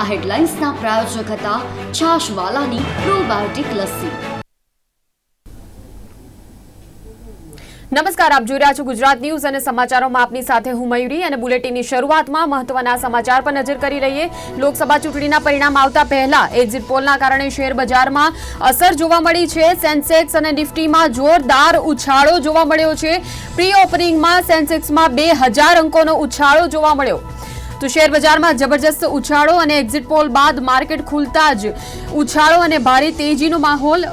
આ હેડલાઇન્સના પ્રાયોજક હતા છાશવાલાની પ્રોબાયોટિક લસ્સી. નમસ્કાર, આપ જોઈ રહ્યા છો ગુજરાત ન્યૂઝ અને સમાચારોમાં આપની સાથે હું મયુરી અને બુલેટિનની શરૂઆતમાં મહત્વના સમાચાર પર નજર કરી લઈએ. લોકસભા ચૂંટણીના પરિણામ આવતા પહેલા એક્ઝિટ પોલના કારણે શેર બજારમાં અસર જોવા મળી છે. સેન્સેક્સ અને નિફ્ટીમાં જોરદાર ઉછાળો જોવા મળ્યો છે. પ્રી ઓપનિંગમાં સેન્સેક્સમાં બે અંકોનો ઉછાળો જોવા મળ્યો. તો શેર બજારમાં જબરજસ્ત ઉછાળો અને એક્ઝિટ પોલ બાદ માર્કેટ ખુલતા જ ઉછાળો અને ભારે તેજીનો માહોલ.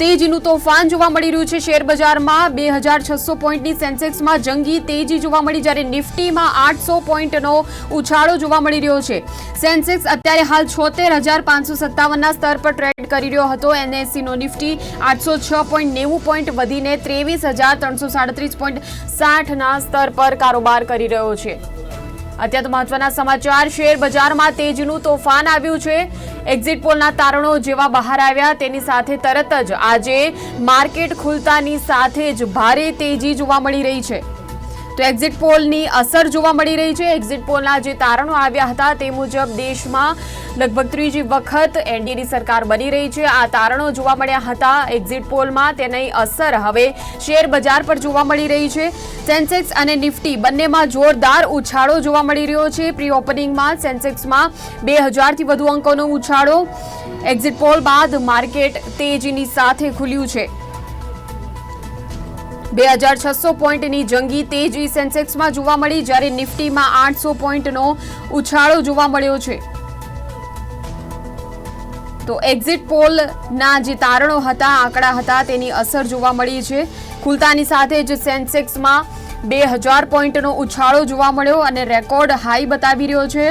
તેજીનું તોફાન જોવા મળી રહ્યું છે શેર બજારમાં. બે હજાર છસો પોઈન્ટની સેન્સેક્સમાં જંગી તેજી જોવા મળી જ્યારે નિફ્ટીમાં આઠસો પોઈન્ટનો ઉછાળો જોવા મળી રહ્યો છે. સેન્સેક્સ અત્યારે હાલ છોતેર હજાર પાંચસો સત્તાવનના સ્તર પર ટ્રેડ કરી રહ્યો હતો. એનએસસીનો નિફ્ટી આઠસો છ પોઈન્ટ નેવું પોઈન્ટ વધીને ત્રેવીસ હજાર ત્રણસો સાડત્રીસ પોઈન્ટ સાઠના સ્તર પર કારોબાર કરી રહ્યો છે. અત્યંત મહત્વના સમાચાર. શેર બજારમાં તેજનું તોફાન આવ્યું છે. એક્ઝિટ પોલના તારણો જેવા બહાર આવ્યા, તેની સાથે તરત જ આજે માર્કેટ ખુલતાની સાથે જ ભારે તેજી જોવા મળી રહી છે. તો એક્ઝિટ પોલની અસર જોવા મળી રહી છે. એક્ઝિટ પોલના જે તારણો આવ્યા હતા તે મુજબ દેશમાં લગભગ ત્રીજી વખત એનડીએની સરકાર બની રહી છે. આ તારણો જોવા મળ્યા હતા. એક્ઝિટ પોલમાં તેની અસર હવે શેર બજાર પર જોવા મળી રહી છે. સેન્સેક્સ અને નિફ્ટી બંનેમાં જોરદાર ઉછાળો જોવા મળી રહ્યો છે. પ્રી ઓપનિંગમાં સેન્સેક્સમાં બે હજારથી વધુ અંકોનો ઉછાળો. એક્ઝિટ પોલ બાદ માર્કેટ તેજીની સાથે ખુલ્યું છે. બે હજાર છસો પોઈન્ટની જંગી તેજી સેન્સેક્સમાં જોવા મળી જ્યારે નિફ્ટીમાં આઠસો પોઈન્ટનો ઉછાળો જોવા મળ્યો છે. તો એક્ઝિટ પોલના જે તારણો હતા, આંકડા હતા, તેની અસર જોવા મળી છે. ખુલતાની સાથે જ સેન્સેક્સમાં બે હજાર પોઈન્ટનો ઉછાળો જોવા મળ્યો અને રેકોર્ડ હાઈ બતાવી રહ્યો છે.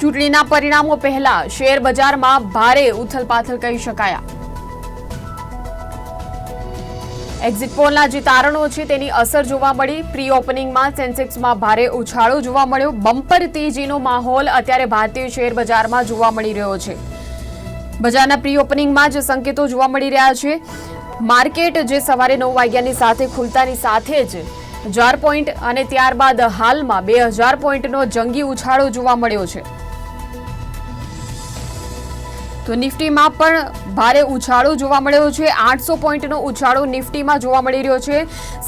ચૂંટણીના પરિણામો પહેલા શેર બજારમાં ભારે ઉથલપાથલ કહી શકાયા. એક્ઝિટ પોલના જે તારણો છે તેની અસર જોવા મળી. પ્રી ઓપનિંગમાં સેન્સેક્સમાં ભારે ઉછાળો જોવા મળ્યો. બમ્પર તેજીનો માહોલ અત્યારે ભારતીય શેર બજારમાં જોવા મળી રહ્યો છે. બજારના પ્રી ઓપનિંગમાં જ સંકેતો જોવા મળી રહ્યા છે. માર્કેટ જે સવારે નવ વાગ્યાની સાથે ખુલતાની સાથે જ હજાર પોઈન્ટ અને ત્યારબાદ હાલમાં બે હજાર પોઈન્ટનો જંગી ઉછાળો જોવા મળ્યો છે. તો નિફ્ટીમાં પણ ભારે ઉછાળો જોવા મળ્યો છે. આઠસો પોઈન્ટનો ઉછાળો નિફ્ટીમાં જોવા મળી રહ્યો છે.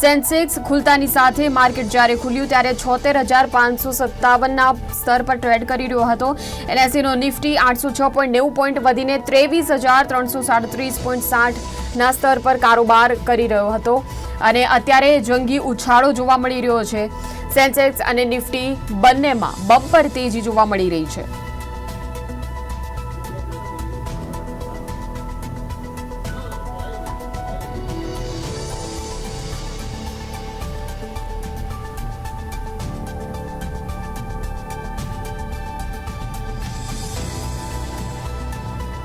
સેન્સેક્સ ખુલતાની સાથે માર્કેટ જ્યારે ખુલ્યું ત્યારે છોતેર હજાર પાંચસો સત્તાવનના સ્તર પર ટ્રેડ કરી રહ્યો હતો. એનએસસીનો નિફ્ટી આઠસો છ પોઈન્ટ નેવું પોઈન્ટ વધીને ત્રેવીસ હજાર ત્રણસો સાડત્રીસ પોઈન્ટ સાઠના સ્તર પર કારોબાર કરી રહ્યો હતો. અને અત્યારે જંગી ઉછાળો જોવા મળી રહ્યો છે. સેન્સેક્સ અને નિફ્ટી બંનેમાં બમ્પર તેજી જોવા મળી રહી છે.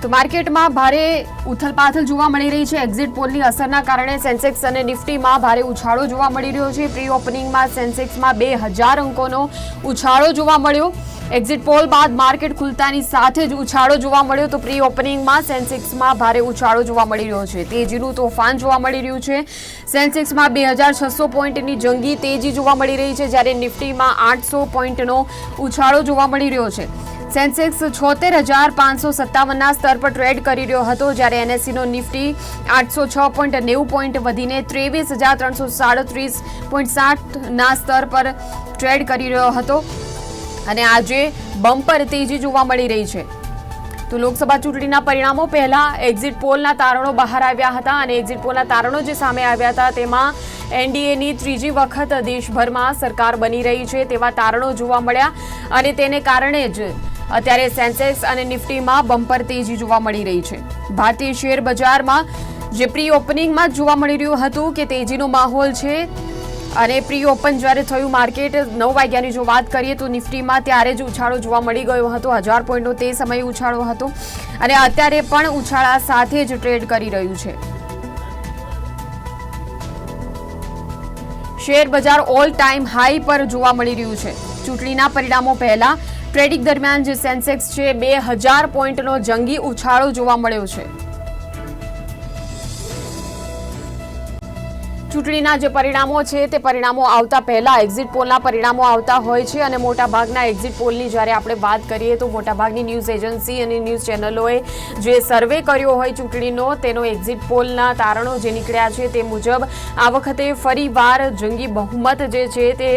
તો માર્કેટમાં ભારે ઉથલપાથલ જોવા મળી રહી છે. એક્ઝિટ પોલની અસરના કારણે સેન્સેક્સ અને નિફ્ટીમાં ભારે ઉછાળો જોવા મળી રહ્યો છે. પ્રી ઓપનિંગમાં સેન્સેક્સમાં બે હજાર અંકોનો ઉછાળો જોવા મળ્યો. એક્ઝિટ પોલ બાદ માર્કેટ ખુલતાની સાથે જ ઉછાળો જોવા મળ્યો તો પ્રી ઓપનિંગમાં સેન્સેક્સમાં ભારે ઉછાળો જોવા મળી રહ્યો છે. તેજીનું તોફાન જોવા મળી રહ્યું છે. સેન્સેક્સમાં બે હજાર છસો પોઈન્ટની જંગી તેજી જોવા મળી રહી છે, જ્યારે નિફ્ટીમાં આઠસો પોઈન્ટનો ઉછાળો જોવા મળી રહ્યો છે. સેન્સેક્સ છોતેર હજાર પાંચસો સત્તાવનના સ્તર પર ટ્રેડ કરી રહ્યો હતો, જ્યારે એનએસસીનો નિફ્ટી આઠસો છ પોઈન્ટ નેવું પોઈન્ટ વધીને ત્રેવીસ હજાર ત્રણસો સાડત્રીસ પોઈન્ટ સાઠના સ્તર પર ટ્રેડ કરી રહ્યો હતો. અને આજે બમ્પર તેજી જોવા મળી રહી છે. તો લોકસભા ચૂંટણીના પરિણામો પહેલાં એક્ઝિટ પોલના તારણો બહાર આવ્યા હતા અને એક્ઝિટ પોલના તારણો જે સામે આવ્યા હતા તેમાં એનડીએની ત્રીજી વખત દેશભરમાં સરકાર બની રહી છે તેવા તારણો જોવા મળ્યા. અને તેને કારણે જ અત્યારે સેન્સેક્સ અને નિફ્ટીમાં બમ્પર તેજી જોવા મળી રહી છે. ભારતીય શેર બજારમાં જે પ્રી ઓપનિંગમાં જોવા મળી રહ્યું હતું કે તેજીનો માહોલ છે અને પ્રી ઓપન જ્યારે થયું માર્કેટ નવ વાગ્યાની જો વાત કરીએ તો નિફ્ટીમાં ત્યારે જ ઉછાળો જોવા મળી ગયો હતો. હજાર પોઈન્ટનો તે સમયે ઉછાળો હતો અને અત્યારે પણ ઉછાળા સાથે જ ટ્રેડ કરી રહ્યું છે. શેર બજાર ઓલ ટાઈમ હાઈ પર જોવા મળી રહ્યું છે. ચૂંટણીના પરિણામો પહેલા ટ્રેડિંગ દરમિયાન જે સેન્સેક્સ છે બે હજાર પોઈન્ટનો જંગી ઉછાળો જોવા મળ્યો છે. ચૂંટણીના જે પરિણામો છે તે પરિણામો આવતા પહેલા એક્ઝિટ પોલના પરિણામો આવતા હોય છે અને મોટાભાગના એક્ઝિટ પોલની જ્યારે આપણે વાત કરીએ તો મોટાભાગની ન્યૂઝ એજન્સી અને ન્યૂઝ ચેનલોએ જે સર્વે કર્યો હોય ચૂંટણીનો તેનો એક્ઝિટ પોલના તારણો જે નીકળ્યા છે તે મુજબ આ વખતે ફરીવાર જંગી બહુમત જે છે તે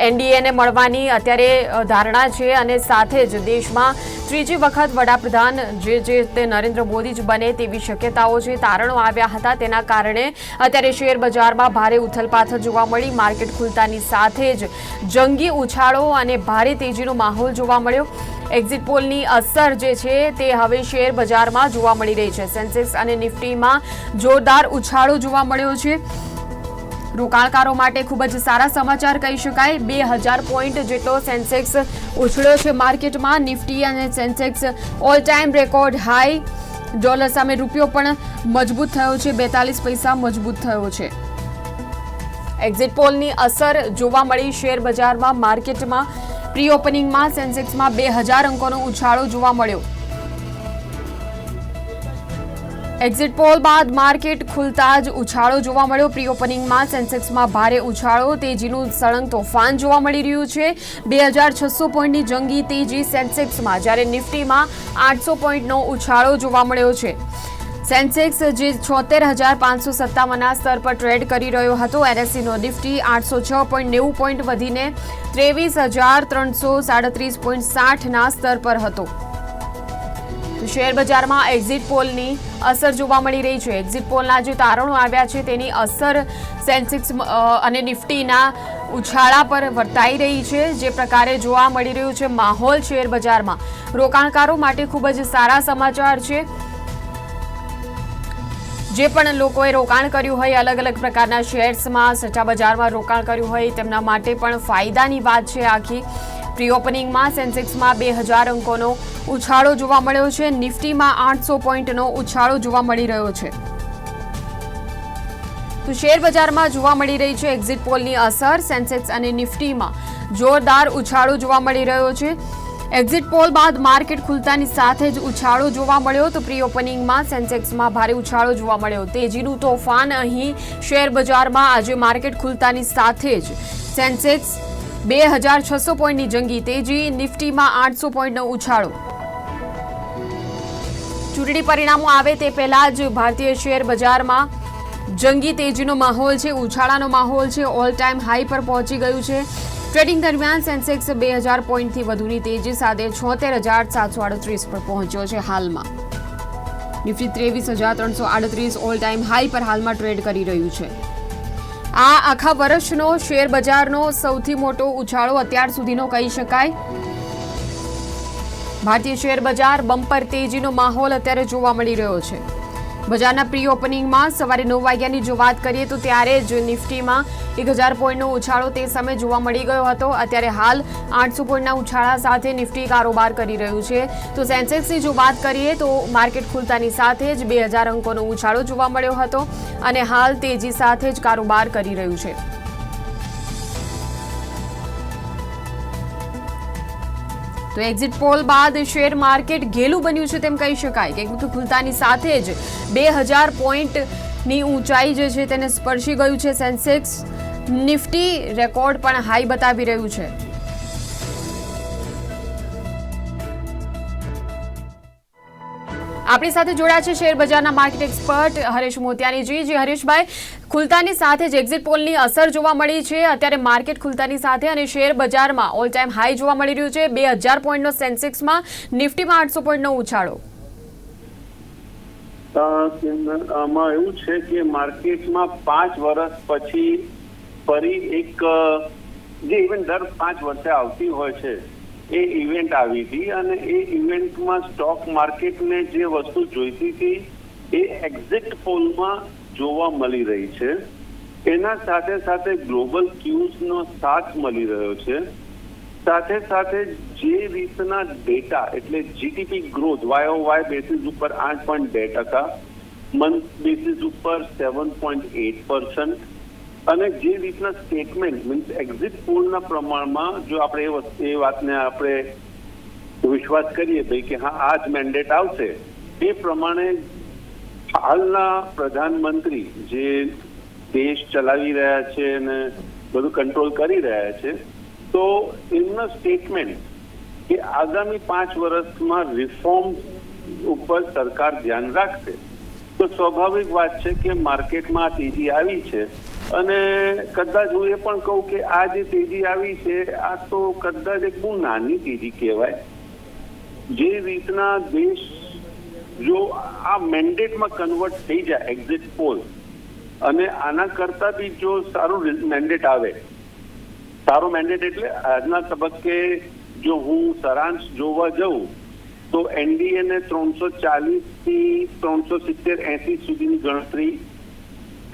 એનડીએને મળવાની અત્યારે ધારણા છે અને સાથે જ દેશમાં ત્રીજી વખત વડાપ્રધાન જે જે તે નરેન્દ્ર મોદી જ બને તેવી શક્યતાઓ છે તારણો આવ્યા હતા તેના કારણે અત્યારે શેર બજારમાં ભારે ઉથલપાથલ જોવા મળી. માર્કેટ ખુલતાની સાથે જ જંગી ઉછાળો અને ભારે તેજીનો માહોલ જોવા મળ્યો. એક્ઝિટ પોલની અસર જે છે તે હવે શેર બજારમાં જોવા મળી રહી છે. સેન્સેક્સ અને નિફ્ટીમાં જોરદાર ઉછાળો જોવા મળ્યો છે. રોકાણકારો માટે ખૂબ જ સારા સમાચાર કહી શકાય. બે હજાર પોઈન્ટ જેટલો સેન્સેક્સ ઉછળ્યો છે માર્કેટમાં. નિફ્ટી અને Sensex all time record high dollar સામે રૂપિયો પણ મજબૂત થયો છે. બેતાલીસ પૈસા મજબૂત થયો છે. એક્ઝિટ પોલની અસર જોવા મળી. શેર બજારમાં, માર્કેટમાં પ્રી ઓપનિંગમાં સેન્સેક્સમાં બે હજાર અંકોનો ઉછાળો જોવા મળ્યો. એક્ઝિટ પોલ બાદ માર્કેટ ખુલતા જ ઉછાળો જોવા મળ્યો. પ્રી ઓપનિંગમાં સેન્સેક્સમાં ભારે ઉછાળો, તેજીનું સળંગ તોફાન જોવા મળી રહ્યું છે. બે હજાર છસો પોઈન્ટની જંગી તેજી સેન્સેક્સમાં જ્યારે નિફ્ટીમાં આઠસો પોઈન્ટનો ઉછાળો જોવા મળ્યો છે. સેન્સેક્સ જે છોતેર હજાર પાંચસો સત્તાવનના સ્તર પર ટ્રેડ કરી રહ્યો હતો. એનએસસીનો નિફ્ટી આઠસો છ પોઈન્ટ નેવું પોઈન્ટ વધીને ત્રેવીસ હજાર ત્રણસો સાડત્રીસ પોઈન્ટ સાઠના સ્તર પર હતો. શેર બજારમાં એક્ઝિટ પોલની અસર જોવા મળી રહી છે. એક્ઝિટ પોલના જે તારણો આવ્યા છે તેની અસર સેન્સેક્સ અને નિફ્ટીના ઉછાળા પર વર્તાઈ રહી છે. જે પ્રકારે જોવા મળી રહ્યું છે માહોલ શેર બજારમાં. રોકાણકારો માટે ખૂબ જ સારા સમાચાર છે. જે પણ લોકોએ રોકાણ કર્યું હોય, અલગ અલગ પ્રકારના શેર્સમાં સટ્ટા બજારમાં રોકાણ કર્યું હોય, તેમના માટે પણ ફાયદાની વાત છે આખી. પ્રી ઓપનિંગમાં સેન્સેક્સમાં બે હજાર અંકોનો ઉછાળો જોવા મળ્યો છે. નિફ્ટીમાં આઠસો પોઈન્ટનો ઉછાળો જોવા મળી રહ્યો છે. તો શેર બજારમાં જોવા મળી રહી છે એક્ઝિટ પોલની અસર. સેન્સેક્સ અને નિફ્ટીમાં જોરદાર ઉછાળો જોવા મળી રહ્યો છે. એક્ઝિટ પોલ બાદ માર્કેટ ખુલતાની સાથે જ ઉછાળો જોવા મળ્યો તો પ્રી ઓપનિંગમાં સેન્સેક્સમાં ભારે ઉછાળો જોવા મળ્યો. તેજીનું તોફાન અહીં શેર બજારમાં આજે માર્કેટ ખુલતાની સાથે જ. સેન્સેક્સ બે હજાર છસો પોઈન્ટની જંગી, તેજી નિફ્ટીમાં આઠસો પોઈન્ટનો ઉછાળો. ચૂંટણી પરિણામો આવે તે પહેલા જ ભારતીય શેર બજારમાં જંગી તેજીનો માહોલ છે, ઉછાળાનો માહોલ છે ઓલ ટાઈમ હાઈ પર પહોંચી ગયું છે. ટ્રેડિંગ દરમિયાન સેન્સેક્સ બે હજાર પોઈન્ટથી વધુની તેજી સાથે છોતેર હજાર સાતસો આડત્રીસ પર પહોંચ્યો છે હાલમાં. નિફ્ટી ત્રેવીસ હજાર ત્રણસો આડત્રીસ ઓલ ટાઈમ હાઈ પર હાલમાં ટ્રેડ કરી રહ્યું છે. આ આખા વર્ષનો શેર બજારનો સૌથી મોટો ઉછાળો અત્યાર સુધીનો કહી શકાય. ભારતીય શેર બજાર બમ્પર તેજીનો માહોલ અત્યારે જોવા મળી રહ્યો છે. બજારના પ્રી ઓપનિંગમાં સવારે નવ વાગ્યાની જો વાત કરીએ તો ત્યારે જ નિફ્ટીમાં એક હજાર પોઈન્ટનો ઉછાળો તે સમયે જોવા મળી ગયો હતો. અત્યારે હાલ આઠસો પોઈન્ટના ઉછાળા સાથે નિફ્ટી કારોબાર કરી રહ્યું છે. તો સેન્સેક્સની જો વાત કરીએ તો માર્કેટ ખુલતાની સાથે જ બે હજાર અંકોનો ઉછાળો જોવા મળ્યો હતો અને હાલ તેજી સાથે જ કારોબાર કરી રહ્યું છે. તો એક્ઝિટ પોલ બાદ શેર માર્કેટ ઘેલું બન્યું છે તેમ કહી શકાય. કે તો ખુલતાની સાથે જ બે હજાર પોઈન્ટની ઊંચાઈ જે છે તેને સ્પર્શી ગયું છે. સેન્સેક્સ નિફ્ટી રેકોર્ડ પણ હાઈ બતાવી રહ્યું છે. આપણી સાથે જોડાયા છે શેર બજારના માર્કેટ એક્સપર્ટ હરેશ મોતિયાનીજી જે. હરેશભાઈ, ખુલતાની સાથે જ એક્ઝિટ પોલની અસર જોવા મળી છે. અત્યારે માર્કેટ ખુલતાની સાથે અને શેર બજારમાં ઓલ ટાઈમ હાઈ જોવા મળી રહ્યું છે. બે હજાર પોઈન્ટનો સેન્સેક્સમાં, નિફ્ટીમાં આઠસો પોઈન્ટનો ઉછાળો. આમાં એવું છે કે માર્કેટમાં પાંચ વર્ષ પછી ફરી એક જે ઇવન દર પાંચ વર્ષે આવતી હોય છે. એ ઇવેન્ટ આવી હતી અને એ ઇવેન્ટમાં સ્ટોક માર્કેટને જે વસ્તુ જોઈતી હતી, એ એક્ઝિટ પોલમાં જોવા મળી રહી છે. એના સાથે સાથે ગ્લોબલ ક્યુઝનો સાથ મળી રહ્યો છે. સાથે સાથે જે રીતના ડેટા એટલે GDP growth Y Y basis ઉપર આઠ પોઈન્ટ બે ટકા મંથ બેસિસ ઉપર સેવન પોઈન્ટ એટ પર્સન્ટ અને જે રીતના સ્ટેટમેન્ટ મીન્સ એક્ઝિટ પોલના પ્રમાણમાં જો આપણે એ એ વાતને આપણે વિશ્વાસ કરીએ ભાઈ કે હા, આ જ મેન્ડેટ આવશે, એ પ્રમાણે હાલના પ્રધાનમંત્રી જે દેશ ચલાવી રહ્યા છે અને બધું કંટ્રોલ કરી રહ્યા છે, તો એમના સ્ટેટમેન્ટ કે આગામી પાંચ વર્ષમાં રિફોર્મ ઉપર સરકાર ધ્યાન રાખશે, તો સ્વાભાવિક વાત છે કે માર્કેટમાં આ તેજી આવી છે. અને કદાચ હું એ પણ કહું કે આ જે તેજી આવી છે, આ તો કદાચ એક બહુ નાની તેજી કહેવાય. જે રીતના દેશ જો આ મેન્ડેટમાં કન્વર્ટ થઈ જાય એક્ઝિટ પોલ અને આના કરતા બી જો સારું મેન્ડેટ આવે, સારો મેન્ડેટ એટલે આજના તબક્કે જો હું સારાંશ જોવા જઉં, તો એનડીએ ને ત્રણસો ચાલીસથી ત્રણસો સિત્તેર એસી સુધીની ગણતરી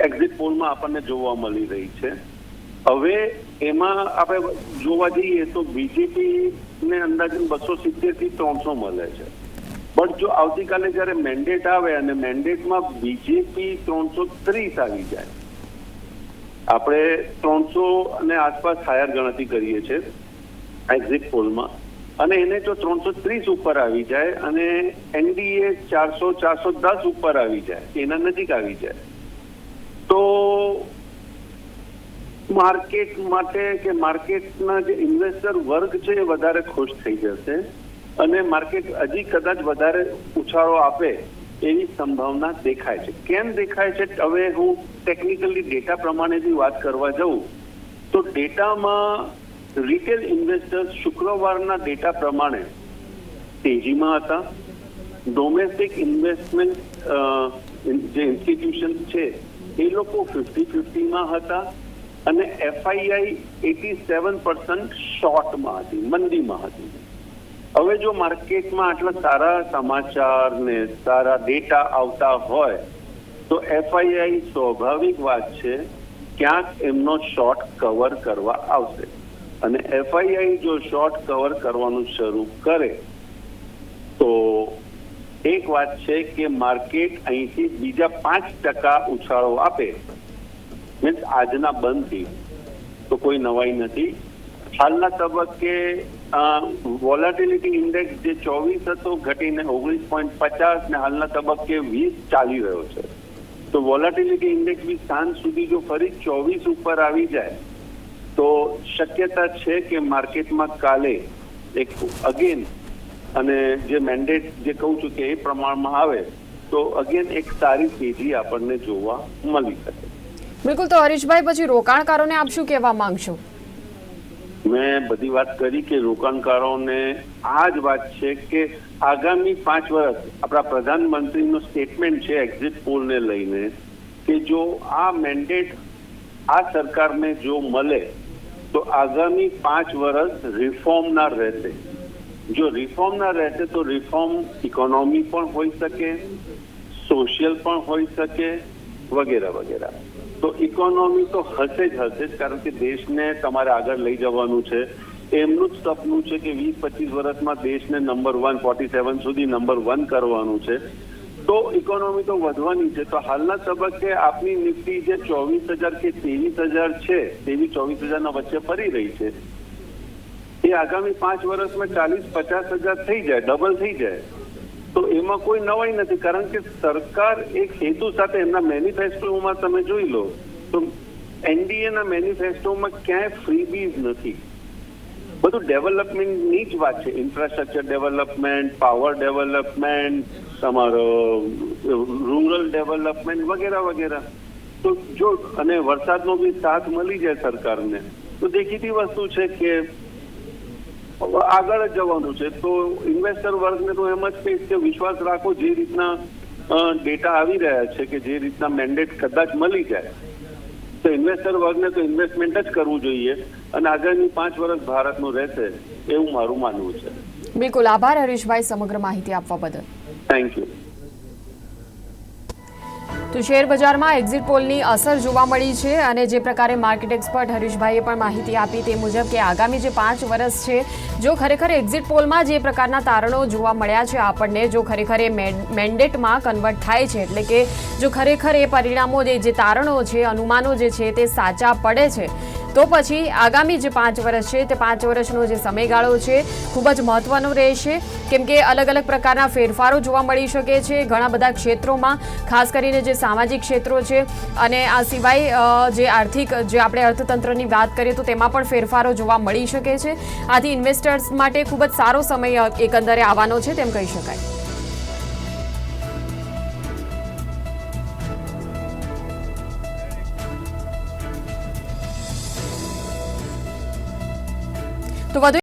એક્ઝિટ પોલમાં આપણને જોવા મળી રહી છે. હવે એમાં આપણે જોવા જઈએ તો બીજેપી ને અંદાજે બસો સિત્તેરથી ત્રણસો મળે છે. બટ જો આવતીકાલે જયારે મેન્ડેટ આવે અને મેન્ડેટમાં બીજેપી ત્રણસો ત્રીસ આવી જાય, આપણે ત્રણસો અને આસપાસ હાયર ગણતરી કરીએ છીએ એક્ઝિટ પોલમાં અને એને જો ત્રણસો ત્રીસ ઉપર આવી જાય અને એનડીએ ચારસો ચારસો દસ ઉપર આવી જાય, એના નજીક આવી જાય તો માર્કેટ માટે કે માર્કેટના જે ઇન્વેસ્ટર વર્ગ છે એ વધારે ખુશ થઈ જશે અને માર્કેટ હજી કદાચ વધારે ઉછાળો આપે એવી સંભાવના દેખાય છે. કેમ દેખાય છે? હવે હું ટેકનિકલી ડેટા પ્રમાણેની વાત કરવા જાઉં, તો ડેટામાં રિટેલ ઇન્વેસ્ટર્સ શુક્રવારના ડેટા પ્રમાણે તેજીમાં હતા. ડોમેસ્ટિક ઇન્વેસ્ટમેન્ટ જે ઇન્સ્ટિટ્યુશન છે એ લોકો ફિફ્ટી ફિફ્ટીમાં હતા અને એફઆઈઆઈ એટી સેવન પર્સન્ટ શોર્ટમાં હતી, મંદીમાં હતી. હવે જો માર્કેટમાં આટલા સારા સમાચાર ને સારા ડેટા આવતા હોય, તો એફઆઈઆઈ સ્વાભાવિક વાત છે, ક્યાંક એમનો શોર્ટ કવર કરવા આવશે. અને એફઆઈઆઈ જો શોર્ટ કવર કરવાનું શરૂ કરે, તો એક વાત છે કે માર્કેટ અહીંથી બીજા પાંચ ટકા ઉછાળો આપે. મીન્સ આજના બંધથી. તો કોઈ નવાઈ નથી. હાલના તબક્કે વોલાટિલિટી ઇન્ડેક્સ જે ચોવીસ હતો ઘટીને ઓગણીસ પોઈન્ટ પચાસ ને હાલના તબક્કે વીસ ચાલી રહ્યો છે. તો વોલેટિલિટી ઇન્ડેક્સ બી સાંજ સુધી જો ફરી ચોવીસ ઉપર આવી જાય, તો શક્યતા છે કે માર્કેટમાં કાલે એક અગેન અને જે મેન્ડેટ જે કહું છું કે એ પ્રમાણમાં આવે તો અગેન એક સારી તેજી આપણને જોવા મળી શકે. બિલકુલ તો હરીશભાઈ પછી રોકાણકારોને આપ શું કહેવા માંગશો? મેં બધી વાત કરી કે રોકાણકારોને આ જ વાત છે કે આગામી પાંચ વર્ષ આપણા પ્રધાનમંત્રીનું સ્ટેટમેન્ટ છે એક્ઝિટ પોલને લઈને કે જો આ મેન્ડેટ આ સરકારને જો મળે તો આગામી પાંચ વર્ષ રિફોર્મના રહેશે. જો રિફોર્મ ના રહેશે તો રિફોર્મ ઇકોનોમી પણ હોઈ શકે સોશિયલ પણ હોઈ શકે, વગેરે વગેરે. તો ઇકોનોમી તો હશે જ હશે જ, કારણ કે દેશને તમારે આગળ લઈ જવાનું છે. એમનું જ સપનું છે કે વીસ, પચીસ વર્ષમાં દેશને નંબર વન ફોર્ટી સેવન સુધી નંબર વન કરવાનું છે. તો ઇકોનોમી તો વધવાની છે. તો હાલના તબક્કે આપની નિફ્ટી જે ચોવીસ હજાર કે ત્રેવીસ હજાર છે, તેવી ચોવીસ હજારના વચ્ચે ફરી રહી છે. એ આગામી પાંચ વર્ષમાં ચાલીસ, પચાસ હજાર થઈ જાય, ડબલ થઈ જાય. તો એમાં કોઈ નવાઈ નથી, કારણ કે સરકાર એક હેતુ સાથે એમના મેનિફેસ્ટોમાં તમે જોઈ લો, તો એનડીએ ના મેનિફેસ્ટોમાં ક્યાંય ફ્રીબીઝ નથી. બધું ડેવલપમેન્ટની જ વાત છે. ઇન્ફ્રાસ્ટ્રક્ચર ડેવલપમેન્ટ, પાવર ડેવલપમેન્ટ, તમારો રૂરલ ડેવલપમેન્ટ વગેરે વગેરે. તો જો, અને વરસાદનો બી સાથ મળી જાય સરકારને, તો દેખીતી વસ્તુ છે કે આગળ જ જવાનું છે. તો ઇન્વેસ્ટર વર્ગને તો એમ જ કહીશ કે વિશ્વાસ રાખો જે રીતના ડેટા આવી રહ્યા છે કે જે રીતના મેન્ડેટ કદાચ મળી જાય. તો ઇન્વેસ્ટર વર્ગને તો ઇન્વેસ્ટમેન્ટ જ કરવું જોઈએ અને આગળની પાંચ વર્ષ ભારતનું રહેશે એવું મારું માનવું છે. બિલકુલ. આભાર હરીશભાઈ સમગ્ર માહિતી આપવા બદલ. થેન્ક યુ તો શેર બજારમાં એક્ઝિટ પોલની અસર જોવા મળી છે અને જે પ્રકારે માર્કેટ એક્સપર્ટ હરીશભાઈએ પણ માહિતી આપી તે મુજબ કે આગામી જે પાંચ વર્ષ છે, જો ખરેખર એક્ઝિટ પોલમાં જે પ્રકારના તારણો જોવા મળ્યા છે આપણને, જો ખરેખર એ મેન્ડેટમાં કન્વર્ટ થાય છે, એટલે કે જો ખરેખર એ પરિણામો જે તારણો છે, અનુમાનો જે છે તે સાચા પડે છે તો પછી આગામી જે પાંચ વર્ષ છે, તે પાંચ વર્ષનો જે સમયગાળો છે, ખૂબ જ મહત્વનો રહેશે. કેમ કે અલગ અલગ પ્રકારના ફેરફારો જોવા મળી શકે છે, ઘણા બધા ક્ષેત્રોમાં, ખાસ કરીને જે સામાજિક ક્ષેત્રો છે. અને આ સિવાય જે આર્થિક, જે આપણે અર્થતંત્રની વાત કરીએ તો તેમાં પણ ફેરફારો જોવા મળી શકે છે. આથી ઇન્વેસ્ટર્સ માટે ખૂબ જ સારો સમય એકંદરે આવવાનો છે, તેમ કહી શકાય. તો વધુ